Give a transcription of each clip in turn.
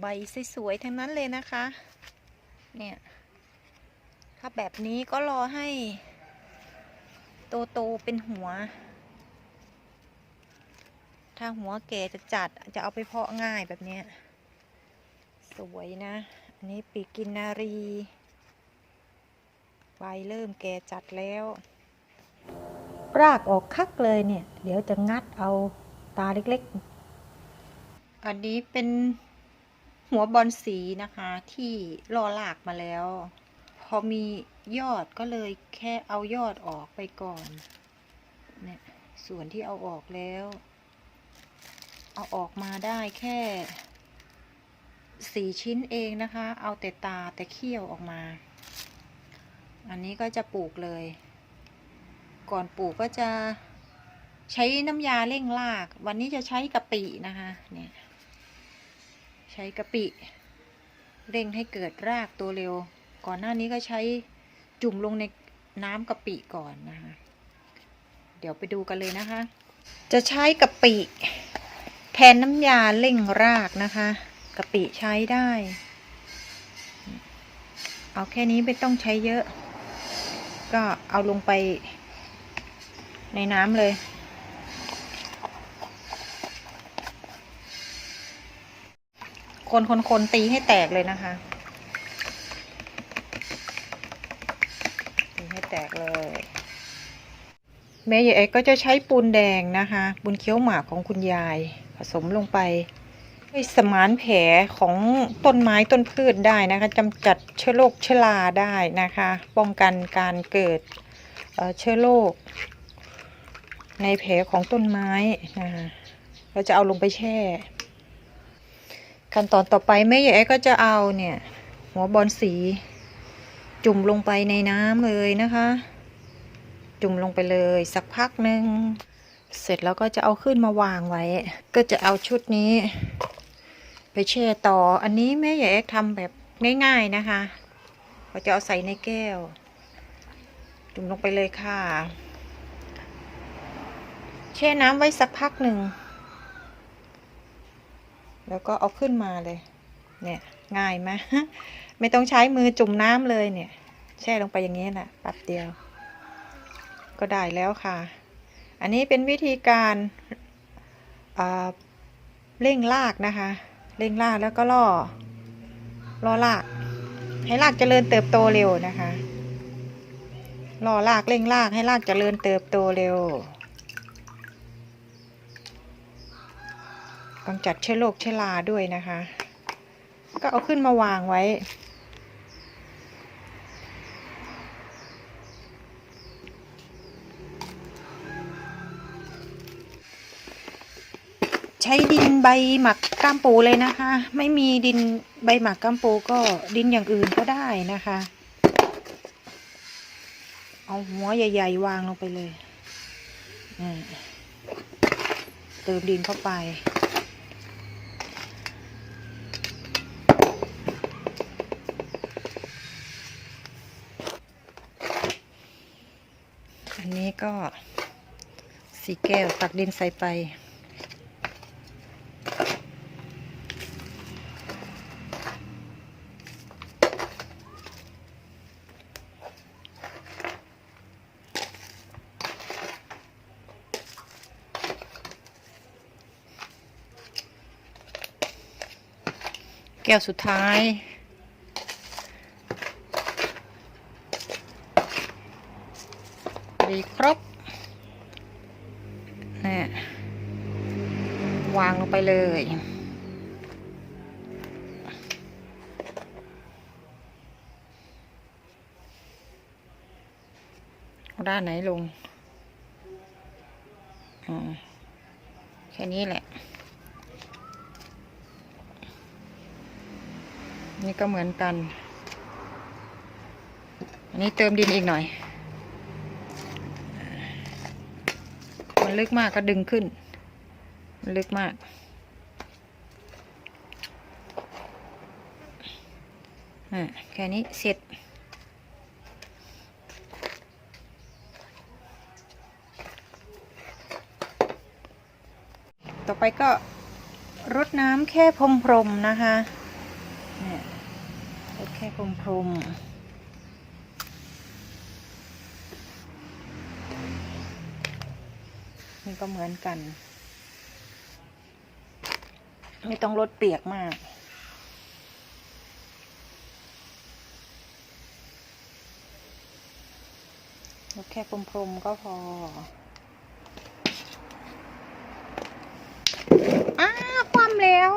ใบสวยๆทั้งนั้นเลยนะคะ เนี่ย ถ้าแบบนี้ก็รอให้ โตโตๆเป็นหัว ถ้าหัวแก่จะจัดจะเอาไปเพาะง่ายแบบนี้ สวยนะ อันนี้ปีกกินนารี ใบเริ่มแก่จัดแล้ว รากออกคักเลยเนี่ย เดี๋ยวจะงัดเอาตาเล็กๆอันนี้เป็น หัวบอลสีนะคะที่รอลากมาแล้ว พอมียอดก็เลยแค่เอายอดออกไปก่อนเนี่ยส่วนที่เอาออกแล้ว เอาออกมาได้แค่สี่ชิ้นเองนะคะ เอาแต่ตาแต่เขี้ยวออกมา อันนี้ก็จะปลูกเลย ก่อนปลูกก็จะใช้น้ำยาเร่งราก วันนี้จะใช้กะปินะคะเนี่ย ช้กะปิ เร่งให้เกิดรากตัวเร็ว ก่อนหน้านี้ก็ใช้จุ่มลงในน้ำกะปิก่อนนะคะ เดี๋ยวไปดูกันเลยนะคะ จะใช้กะปิ แทนน้ำยาเร่งรากนะคะกะปิใช้ได้ เอาแค่นี้ไม่ต้องใช้เยอะ ก็เอาลงไปในน้ำเลย คนคนคนตีให้แตกเลยนะคะ ตีให้แตกเลยแม่ใหญ่เอกก็จะใช้ปูนแดงนะคะ ปูนเคี้ยวหมากของคุณยาย ผสมลงไปให้สมานแผลของต้นไม้ต้นพืชได้นะคะจำจัดเชื้อโรคเชื้อราได้นะคะ ป้องกันการเกิดเอ่อเชื้อโรคในแผลของต้นไม้นะคะเราจะเอาลงไปแช่ ขั้นตอนต่อไปแม่ใหญ่ก็จะเอาเนี่ย หัวบอลสี จุ่มลงไปในน้ำเลยนะคะ จุ่มลงไปเลยสักพักหนึ่งเสร็จแล้วก็จะเอาขึ้นมาวางไว้ ก็จะเอาชุดนี้ ไปแช่ต่อ อันนี้แม่ใหญ่เอ็กทำแบบง่ายๆนะคะเราจะเอาใส่ในแก้ว จุ่มลงไปเลยค่ะ แช่น้ำไว้สักพักหนึ่ง แล้วก็เอาขึ้นมาเลย เนี่ยง่ายไหมไม่ต้องใช้มือจุ่มน้ำเลยเนี่ย แช่ลงไปอย่างนี้แหละแป๊บเดียว ก็ได้แล้วค่ะ อันนี้เป็นวิธีการอ่าเร่งรากนะคะ เร่งรากแล้วก็ล่อล่อราก ให้รากเจริญเติบโตเร็วนะคะล่อรากเร่งรากให้รากเจริญเติบโตเร็ว กำจัดเชื้อโรคเชื้อราด้วยนะคะ ก็เอาขึ้นมาวางไว้ ใช้ดินใบหมักก้ามปูเลยนะคะ ไม่มีดินใบหมักก้ามปูก็ดินอย่างอื่นก็ได้นะคะ เอาหัวใหญ่ ๆ วางลงไปเลยเติมดินเข้าไป ก็สีแก้วตักดินใส่ไป แก้วสุดท้าย ดีครบนี่วางลงไป เลยเอาด้านไหนลงอแค่นี้แหละ นี่ก็เหมือนกัน อันนี้เติมดินอีกหน่อย มันลึกมากก็ดึงขึ้น มันลึกมาก อ่า แค่นี้เสร็จ ต่อไปก็รดน้ำแค่พรมๆนะคะเนี่ยลดแค่พรมพรมๆนี่ก็เหมือนกัน ไม่ต้องลดเปียกมาก ลดแค่พรมๆก็พอ อ้า ความแล้ว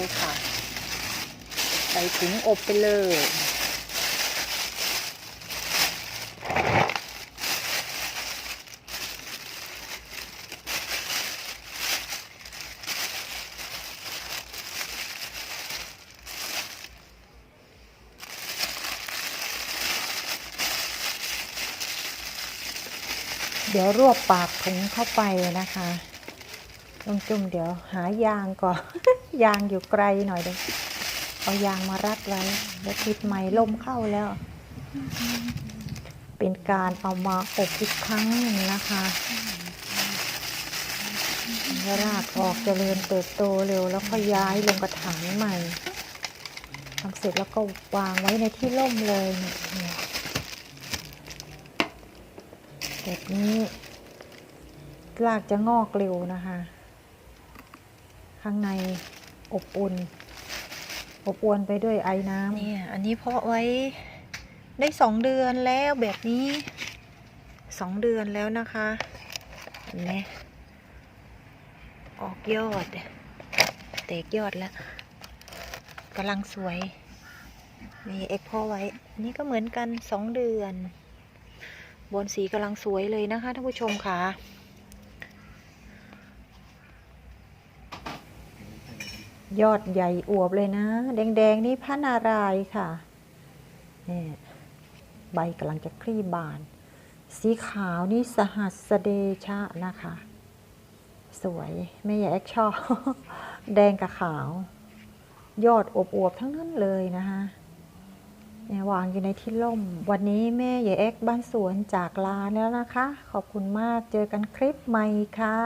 เลยค่ะ ใส่ถุงอบไปเลย เดี๋ยวรวบปากถุงเข้าไปนะคะ ลุงจุ่มเดี๋ยวหายางก่อน ยางอยู่ไกลหน่อยเดี๋ยวเอายางมารัดไว้แล้วติดไม้ลมเข้าแล้ว เป็นการเอามาอบอีกครั้งหนึ่งนะคะให้รากออกเจริญเติบโตเร็วแล้วก็ย้ายลงกระถางใหม่ทำเสร็จแล้วก็วางไว้ในที่ร่มเลยเนี่ยแบบนี้รากจะงอกเร็วนะคะ ข้างในอบอุ่น อบอวนไปด้วยไอ้น้ำเนี่ยอันนี้เพาะไว้ได้สองเดือนแล้วแบบนี้สองเดือนแล้วนะคะเห็นไหมออกยอดแตกยอดแล้วกำลังสวยมีเอ็กพาะไว้ นี่ก็เหมือนกันสองเดือน บนสีกำลังสวยเลยนะคะท่านผู้ชมค่ะ ยอดใหญ่อวบเลยนะ แดง ๆ นี่พระนารายณ์ค่ะนี่ใบกำลังจะคลี่บาน สีขาวนี่สหัสเดชะนะคะ สวยไม่แยกชอบแดงกับขาว ยอดอวบๆทั้งนั้นเลยนะคะวางอยู่ในที่ร่ม วันนี้แม่ใหญ่เอ็กบ้านสวนจากลาแล้วนะคะ ขอบคุณมากเจอกันคลิปใหม่ค่ะ